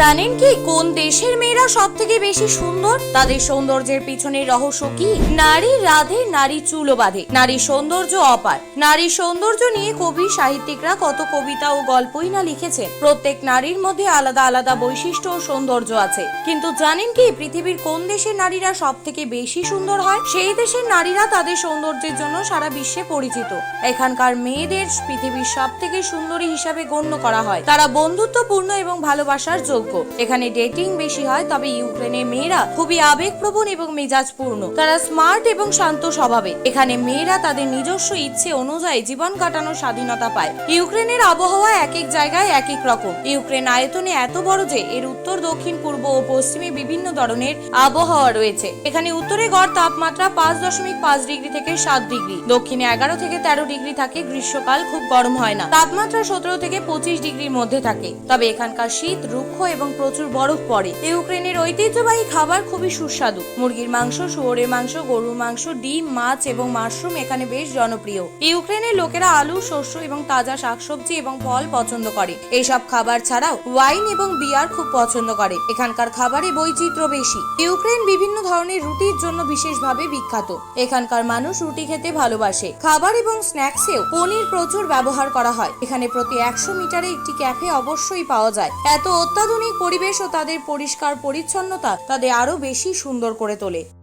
জানেন কি, কোন দেশের মেয়েরা সব থেকে বেশি সুন্দর? তাদের সৌন্দর্যের পিছনে রহস্য কি? নারী রাধে, নারী চুলো বাঁধে নারী সৌন্দর্য অপার। নারী সৌন্দর্য নিয়ে কবি সাহিত্যিকরা কত কবিতা ও গল্পই না লিখেছেন। প্রত্যেক নারীর মধ্যে আলাদা আলাদা বৈশিষ্ট্য ও সৌন্দর্য আছে। কিন্তু জানেন কি, পৃথিবীর কোন দেশের নারীরা সব থেকে বেশি সুন্দর হয়? সেই দেশের নারীরা তাদের সৌন্দর্যের জন্য সারা বিশ্বে পরিচিত। এখানকার মেয়েদের পৃথিবীর সব থেকে সুন্দরী হিসাবে গণ্য করা হয়। তারা বন্ধুত্বপূর্ণ এবং ভালোবাসার যোগ্য এখানে ডেটিং বেশি হয়, তবে ইউক্রেনের মেয়েরা খুবই আবেগপ্রবণ এবং মেজাজপূর্ণ। তারা স্মার্ট এবং শান্ত স্বভাবে। এখানে মেয়েরা তাদের নিজস্ব ইচ্ছে অনুযায়ী জীবন কাটানোর স্বাধীনতা পায়। ইউক্রেনের আবহাওয়া এক এক জায়গায় এক এক রকম। ইউক্রেন আয়তনে এত বড় যে এর উত্তর, দক্ষিণ, পূর্ব ও পশ্চিমে বিভিন্ন ধরনের আবহাওয়া রয়েছে। এখানে উত্তরে গড় তাপমাত্রা পাঁচ দশমিক পাঁচ ডিগ্রি থেকে সাত ডিগ্রি। দক্ষিণে এগারো থেকে তেরো ডিগ্রি থাকে। গ্রীষ্মকাল খুব গরম হয় না। তাপমাত্রা সতেরো থেকে পঁচিশ ডিগ্রির মধ্যে থাকে। তবে এখানকার শীত, রুক্ষ এবং প্রচুর বরফ পড়ে। ইউক্রেনের ঐতিহ্যবাহী খাবার খুবই সুস্বাদু। মুরগির মাংস, শুয়োরের মাংস, গরুর মাংস, ডিম, মাছ এবং মাশরুম এখানে বেশ জনপ্রিয়। ইউক্রেনের লোকেরা আলু, শস্য এবং তাজা শাকসবজি এবং ফল পছন্দ করে। এইসব খাবার ছাড়াও ওয়াইন এবং বিয়ার খুব পছন্দ করে। এখানকার খাবারে বৈচিত্র্য বেশি। ইউক্রেন বিভিন্ন ধরনের রুটির জন্য বিশেষভাবে বিখ্যাত। এখানকার মানুষ রুটি খেতে ভালোবাসে। খাবার এবং স্ন্যাক্সেও পনির প্রচুর ব্যবহার করা হয়। এখানে প্রতি একশো মিটারে একটি ক্যাফে অবশ্যই পাওয়া যায়। এত অত্যাধুনিক পরিবেশ ও তাদের পরিষ্কার পরিচ্ছন্নতা তাদের আরও বেশি সুন্দর করে তোলে।